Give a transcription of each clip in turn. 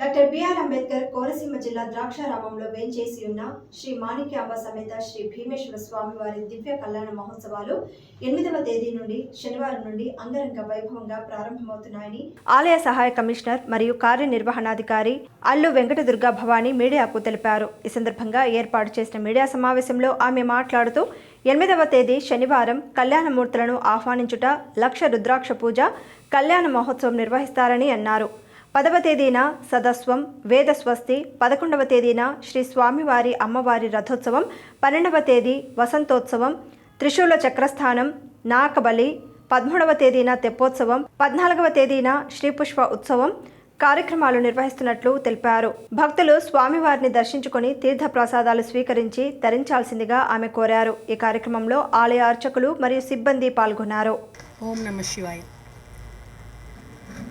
Doctor BR Ambedkar Konaseema జిల్లా ద్రాక్షారామంలో వేంచేసి ఉన్న శ్రీ మాణిక్యాంబ సమేత శ్రీ భీమేశ్వర స్వామి వారి దివ్య కళ్యాణ మహోత్సవాలు ఎనిమిదవ తేదీ నుండి శనివారం నుండి అంగరంగ వైభవంగా ప్రారంభమవుతున్నాయని ఆలయ సహాయ కమిషనర్ మరియు కార్యనిర్వహణాధికారి అల్లు వెంకటదుర్గ భవానీ మీడియాకు తెలిపారు. ఈ సందర్భంగా ఏర్పాటు చేసిన మీడియా సమావేశంలో ఆమె మాట్లాడుతూ ఎనిమిదవ తేదీ శనివారం కళ్యాణమూర్తులను ఆహ్వానించుట లక్ష రుద్రాక్ష పూజ కళ్యాణ మహోత్సవం నిర్వహిస్తారని అన్నారు. పదవ తేదీన సదస్వం వేద స్వస్తి పదకొండవ తేదీన శ్రీ స్వామివారి అమ్మవారి రథోత్సవం పన్నెండవ తేదీ వసంతోత్సవం త్రిశూల చక్రస్థానం నాకబలి పదమూడవ తేదీన తెప్పోత్సవం పద్నాలుగవ తేదీన శ్రీపుష్ప ఉత్సవం కార్యక్రమాలు నిర్వహిస్తున్నట్లు తెలిపారు. భక్తులు స్వామివారిని దర్శించుకొని తీర్థ ప్రసాదాలు స్వీకరించి తరించాల్సిందిగా ఆమె కోరారు. ఈ కార్యక్రమంలో ఆలయ అర్చకులు మరియు సిబ్బంది పాల్గొన్నారు. ఓం నమ శివాయ.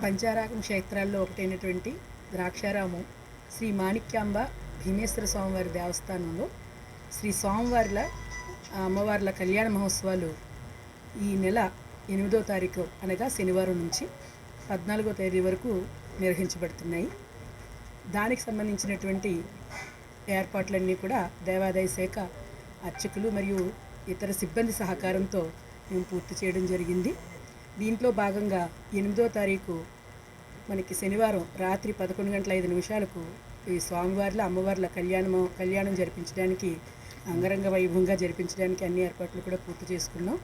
పంచారాగం క్షేత్రాల్లో ఒకటైనటువంటి ద్రాక్షారామం శ్రీ మాణిక్యాంబ భీమేశ్వర స్వామివారి దేవస్థానంలో శ్రీ స్వామివార్ల అమ్మవార్ల కళ్యాణ మహోత్సవాలు ఈ నెల ఎనిమిదో తారీఖు అనగా శనివారం నుంచి పద్నాలుగో తేదీ వరకు నిర్వహించబడుతున్నాయి. దానికి సంబంధించినటువంటి ఏర్పాట్లన్నీ కూడా దేవాదాయ శాఖ అర్చకులు మరియు ఇతర సిబ్బంది సహకారంతో మేము పూర్తి చేయడం జరిగింది. దీంట్లో భాగంగా ఎనిమిదో తారీఖు మనకి శనివారం రాత్రి పదకొండు గంటల ఐదు నిమిషాలకు ఈ స్వామివార్ల అమ్మవార్ల కళ్యాణం కళ్యాణం జరిపించడానికి అంగరంగ వైభవంగా జరిపించడానికి అన్ని ఏర్పాట్లు కూడా పూర్తి చేసుకున్నాం.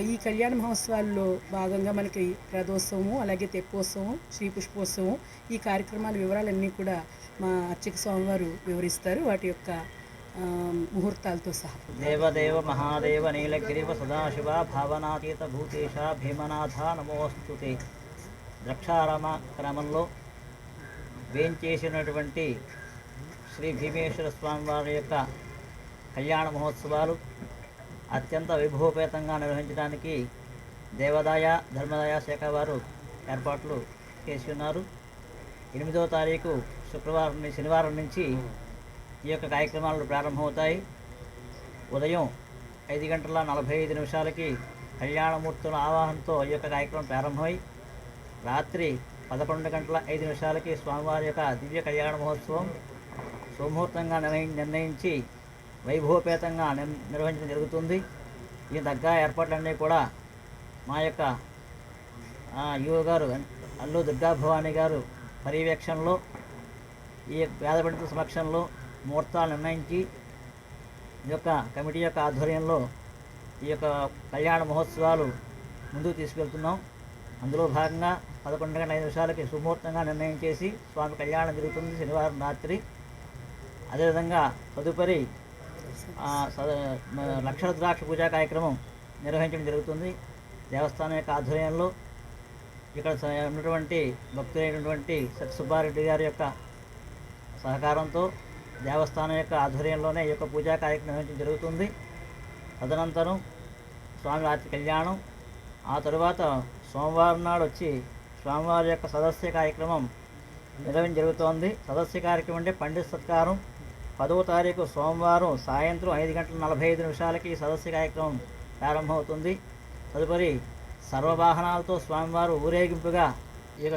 ఈ- కళ్యాణ మహోత్సవాల్లో భాగంగా మనకి రథోత్సవము అలాగే తెప్పోత్సవం శ్రీ పుష్పోత్సవం ఈ కార్యక్రమాల వివరాలన్నీ కూడా మా అర్చక స్వామివారు వివరిస్తారు. వాటి యొక్క ముహూర్తాలతో సహా. దేవదేవ మహాదేవ నీలగిరివ సదాశివ భావనాతీత భూతేశ భీమనాథ నమోస్తు ద్రక్షారామ క్రమంలో వేంచేసినటువంటి శ్రీ భీమేశ్వర స్వామి వారి యొక్క కళ్యాణ మహోత్సవాలు అత్యంత వైభవపేతంగా నిర్వహించడానికి దేవాదాయ ధర్మదాయ శాఖ వారు ఏర్పాట్లు చేసి ఉన్నారు. ఎనిమిదో తారీఖు శుక్రవారం శనివారం నుంచి ఈ యొక్క కార్యక్రమాలు ప్రారంభమవుతాయి. ఉదయం ఐదు గంటల నలభై ఐదు నిమిషాలకి కళ్యాణమూర్తుల ఆవాహనతో ఈ యొక్క కార్యక్రమం ప్రారంభమై రాత్రి పదకొండు గంటల ఐదు నిమిషాలకి స్వామివారి యొక్క దివ్య కళ్యాణ మహోత్సవం సుముహూర్తంగా నిర్ణయి నిర్ణయించి వైభవపేతంగా నిర్వహించడం జరుగుతుంది. ఈ దగ్గర ఏర్పాట్లన్నీ కూడా మా యొక్క యువ గారు అల్లు దుర్గా భవానీ గారు పర్యవేక్షణలో ఈ పేద పండితుల సమక్షంలో ముహూర్తాలు నిర్ణయించి ఈ యొక్క కమిటీ యొక్క ఆధ్వర్యంలో ఈ యొక్క కళ్యాణ మహోత్సవాలు ముందుకు తీసుకెళ్తున్నాం. అందులో భాగంగా పదకొండు గంటల ఐదు నిమిషాలకి సుముహూర్తంగా నిర్ణయం చేసి స్వామి కళ్యాణం జరుగుతుంది శనివారం రాత్రి. అదేవిధంగా తదుపరి ఆ, లక్ష ద్రాక్ష పూజా కార్యక్రమం నిర్వహించడం జరుగుతుంది. దేవస్థానం యొక్క ఆధ్వర్యంలో ఇక్కడ ఉన్నటువంటి భక్తులైనటువంటి సత్యసుబ్బారెడ్డి గారి యొక్క సహకారంతో దేవస్థానం యొక్క ఆధ్వర్యంలోనే ఈ యొక్క పూజా కార్యక్రమం జరుగుతుంది. తదనంతరం స్వామి రాత్రి కళ్యాణం ఆ తరువాత సోమవారం నాడు వచ్చి స్వామివారి యొక్క సదస్య కార్యక్రమం నిర్వహించ జరుగుతోంది. సదస్య కార్యక్రమం అంటే పండిత సత్కారం. పదవ తారీఖు సోమవారం సాయంత్రం ఐదు గంటల నలభై ఐదు నిమిషాలకి ఈ సదస్య కార్యక్రమం ప్రారంభమవుతుంది. తదుపరి సర్వవాహనాలతో స్వామివారు ఊరేగింపుగా ఈ